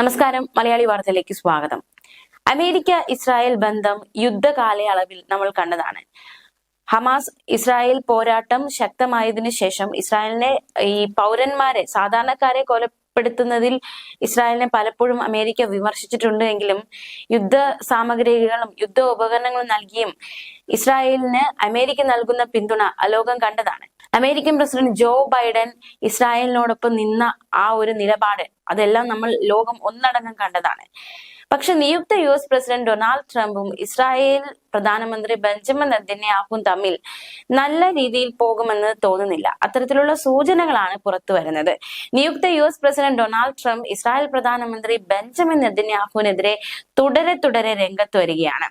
നമസ്കാരം. മലയാളി വാർത്തയിലേക്ക് സ്വാഗതം. അമേരിക്ക ഇസ്രായേൽ ബന്ധം യുദ്ധകാലയളവിൽ നമ്മൾ കണ്ടതാണ്. ഹമാസ് ഇസ്രായേൽ പോരാട്ടം ശക്തമായതിനു ശേഷം ഇസ്രായേലിനെ ഈ പൗരന്മാരെ സാധാരണക്കാരെ കൊലപ്പെടുത്തുന്നതിൽ ഇസ്രായേലിനെ പലപ്പോഴും അമേരിക്ക വിമർശിച്ചിട്ടുണ്ട് എങ്കിലും യുദ്ധ സാമഗ്രികളും യുദ്ധ ഉപകരണങ്ങളും നൽകിയും ഇസ്രായേലിന് അമേരിക്ക നൽകുന്ന പിന്തുണ അലോകം കണ്ടതാണ്. അമേരിക്കൻ പ്രസിഡന്റ് ജോ ബൈഡൻ ഇസ്രായേലിനോടൊപ്പം നിന്ന ആ ഒരു നിലപാട് അതെല്ലാം നമ്മൾ ലോകം ഒന്നടങ്കം കണ്ടതാണ്. പക്ഷെ നിയുക്ത യു എസ് പ്രസിഡന്റ് ഡൊണാൾഡ് ട്രംപും ഇസ്രായേൽ പ്രധാനമന്ത്രി ബെഞ്ചമിൻ നെതന്യാഹുവും തമ്മിൽ നല്ല രീതിയിൽ പോകുമെന്ന് തോന്നുന്നില്ല. അത്തരത്തിലുള്ള സൂചനകളാണ് പുറത്തു വരുന്നത്. നിയുക്ത U S president Donald Trump Israel പ്രധാനമന്ത്രി ബെഞ്ചമിൻ നെതന്യാഹുവിനെതിരെ തുടരെ തുടരെ രംഗത്ത് വരികയാണ്.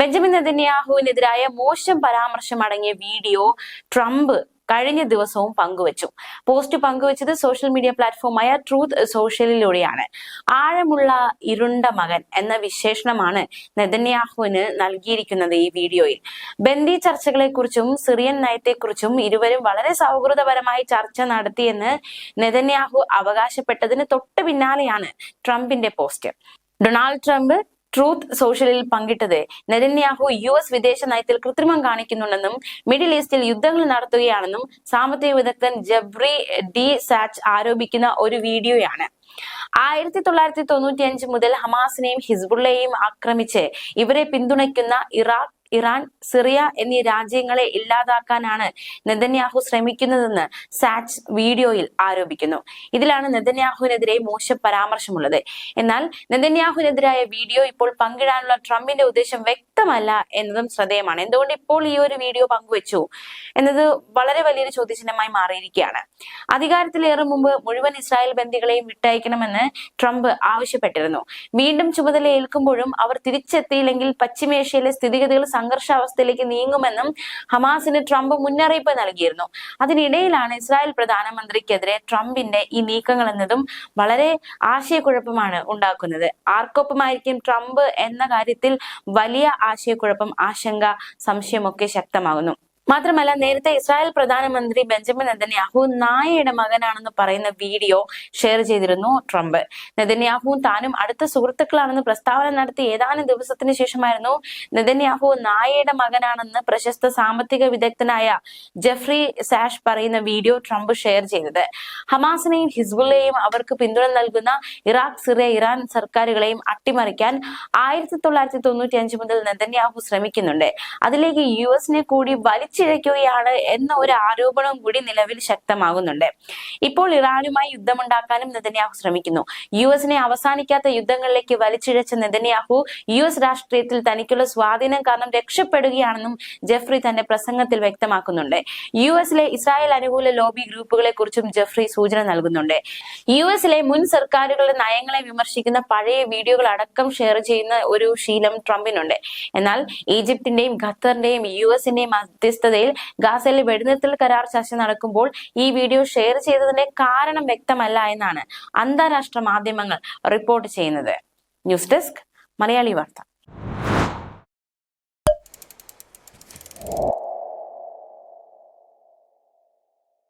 ബെഞ്ചമിൻ നെതന്യാഹുവിനെതിരായ മോശം പരാമർശം അടങ്ങിയ വീഡിയോ ട്രംപ് കഴിഞ്ഞ ദിവസവും പങ്കുവച്ചു. പോസ്റ്റ് പങ്കുവച്ചത് സോഷ്യൽ മീഡിയ പ്ലാറ്റ്ഫോമായ ട്രൂത്ത് സോഷ്യലിലൂടെയാണ് ആഴമുള്ള ഇരുണ്ട മകൻ എന്ന വിശേഷണമാണ് നെതന്യാഹുവിന് നൽകിയിരിക്കുന്നത് ഈ വീഡിയോയിൽ. ബന്ദി ചർച്ചകളെക്കുറിച്ചും സിറിയൻ നയത്തെക്കുറിച്ചും ഇരുവരും വളരെ സൗഹൃദപരമായി ചർച്ച നടത്തിയെന്ന് നെതന്യാഹു അവകാശപ്പെട്ടതിന് തൊട്ട് പിന്നാലെയാണ് ട്രംപിന്റെ പോസ്റ്റ്. ഡൊണാൾഡ് ട്രംപ് ട്രൂത്ത് സോഷ്യലിൽ പങ്കിട്ടത് നെതന്യാഹു യു എസ് വിദേശ നയത്തിൽ കൃത്രിമം കാണിക്കുന്നുണ്ടെന്നും മിഡിൽ ഈസ്റ്റിൽ യുദ്ധങ്ങൾ നടത്തുകയാണെന്നും സാമ്പത്തിക വിദഗ്ധൻ ജബ്രി ഡി സാച്ച് ആരോപിക്കുന്ന ഒരു വീഡിയോയാണ്. ആയിരത്തി തൊള്ളായിരത്തി തൊണ്ണൂറ്റി അഞ്ച് മുതൽ ഹമാസിനെയും ഹിസ്ബുള്ളയെയും ആക്രമിച്ച് ഇവരെ പിന്തുണയ്ക്കുന്ന ഇറാഖ് ഇറാൻ സിറിയ എന്നീ രാജ്യങ്ങളെ ഇല്ലാതാക്കാനാണ് നെതന്യാഹു ശ്രമിക്കുന്നതെന്ന് സാച്ച് വീഡിയോയിൽ ആരോപിക്കുന്നു. ഇതിലാണ് നെതന്യാഹുവിനെതിരെ മോശം പരാമർശമുള്ളത്. എന്നാൽ നെതന്യാഹുവിനെതിരായ വീഡിയോ ഇപ്പോൾ പങ്കിടാനുള്ള ട്രംപിന്റെ ഉദ്ദേശം വ്യക്തമല്ല എന്നതും ശ്രദ്ധേയമാണ്. എന്തുകൊണ്ട് ഇപ്പോൾ ഈ ഒരു വീഡിയോ പങ്കുവച്ചു എന്നത് വളരെ വലിയൊരു ചോദ്യചിഹ്നമായി മാറിയിരിക്കുകയാണ്. അധികാരത്തിലേറും മുമ്പ് മുഴുവൻ ഇസ്രായേൽ ബന്ധികളെയും വിട്ടയക്കണമെന്ന് ട്രംപ് ആവശ്യപ്പെട്ടിരുന്നു. വീണ്ടും ചുമതല ഏൽക്കുമ്പോഴും അവർ തിരിച്ചെത്തിയില്ലെങ്കിൽ പശ്ചിമേഷ്യയിലെ സ്ഥിതിഗതികൾ സംഘർഷാവസ്ഥയിലേക്ക് നീങ്ങുമെന്നും ഹമാസിന് ട്രംപ് മുന്നറിയിപ്പ് നൽകിയിരുന്നു. അതിനിടയിലാണ് ഇസ്രായേൽ പ്രധാനമന്ത്രിക്കെതിരെ ട്രംപിന്റെ ഈ നീക്കങ്ങൾ എന്നതും വളരെ ആശയക്കുഴപ്പമാണ് ഉണ്ടാക്കുന്നത്. ആർക്കൊപ്പമായിരിക്കും ട്രംപ് എന്ന കാര്യത്തിൽ വലിയ ആശയക്കുഴപ്പം ആശങ്ക സംശയമൊക്കെ ശക്തമാകുന്നു. മാത്രമല്ല നേരത്തെ ഇസ്രായേൽ പ്രധാനമന്ത്രി ബെഞ്ചമിൻ നെതന്യാഹു നായയുടെ മകനാണെന്ന് പറയുന്ന വീഡിയോ ഷെയർ ചെയ്തിരുന്നു ട്രംപ്. നെതന്യാഹുവും താനും അടുത്ത സുഹൃത്തുക്കളാണെന്ന് പ്രസ്താവന നടത്തി ഏതാനും ദിവസത്തിന് ശേഷമായിരുന്നു നെതന്യാഹു നായയുടെ മകനാണെന്ന് പ്രശസ്ത സാമ്പത്തിക വിദഗ്ധനായ ജെഫ്രി സാഷ് പറയുന്ന വീഡിയോ ട്രംപ് ഷെയർ ചെയ്തത്. ഹമാസിനെയും ഹിസ്ബുള്ളയെയും അവർക്ക് പിന്തുണ നൽകുന്ന ഇറാഖ് സിറിയ ഇറാൻ സർക്കാരുകളെയും അട്ടിമറിക്കാൻ ആയിരത്തി തൊള്ളായിരത്തി തൊണ്ണൂറ്റി അഞ്ച് മുതൽ നെതന്യാഹു ശ്രമിക്കുന്നുണ്ട്. അതിലേക്ക് യു എസിനെ കൂടി വലിച്ചു വലിച്ചിഴയ്ക്കുകയാണ് എന്ന ഒരു ആരോപണവും കൂടി നിലവിൽ ശക്തമാകുന്നുണ്ട് ഇപ്പോൾ ഇറാനുമായി യുദ്ധമുണ്ടാക്കാനും നെതന്യാഹു ശ്രമിക്കുന്നു. യു എസിനെ അവസാനിക്കാത്ത യുദ്ധങ്ങളിലേക്ക് വലിച്ചിഴച്ച നെതന്യാഹു യു എസ് രാഷ്ട്രീയത്തിൽ തനിക്കുള്ള സ്വാധീനം കാരണം രക്ഷപ്പെടുകയാണെന്നും ജെഫ്രി തന്റെ പ്രസംഗത്തിൽ വ്യക്തമാക്കുന്നുണ്ട്. യു എസിലെ ഇസ്രായേൽ അനുകൂല ലോബി ഗ്രൂപ്പുകളെ കുറിച്ചും ജെഫ്രി സൂചന നൽകുന്നുണ്ട്. യു എസിലെ മുൻ സർക്കാരുകളുടെ നയങ്ങളെ വിമർശിക്കുന്ന പഴയ വീഡിയോകൾ അടക്കം ഷെയർ ചെയ്യുന്ന ഒരു ശീലം ട്രംപിനുണ്ട്. എന്നാൽ ഈജിപ്തിന്റെയും ഖത്തറിന്റെയും യു എസിന്റെയും മധ്യസ്ഥതയിൽ ഗാസയിലെ വെടിനിർത്തൽ കരാർ ചർച്ച നടക്കുമ്പോൾ ഈ വീഡിയോ ഷെയർ ചെയ്തതിന്റെ കാരണം വ്യക്തമല്ല എന്നാണ് അന്താരാഷ്ട്ര മാധ്യമങ്ങൾ റിപ്പോർട്ട് ചെയ്യുന്നത്. ന്യൂസ് ഡെസ്ക് മലയാളി വാർത്ത.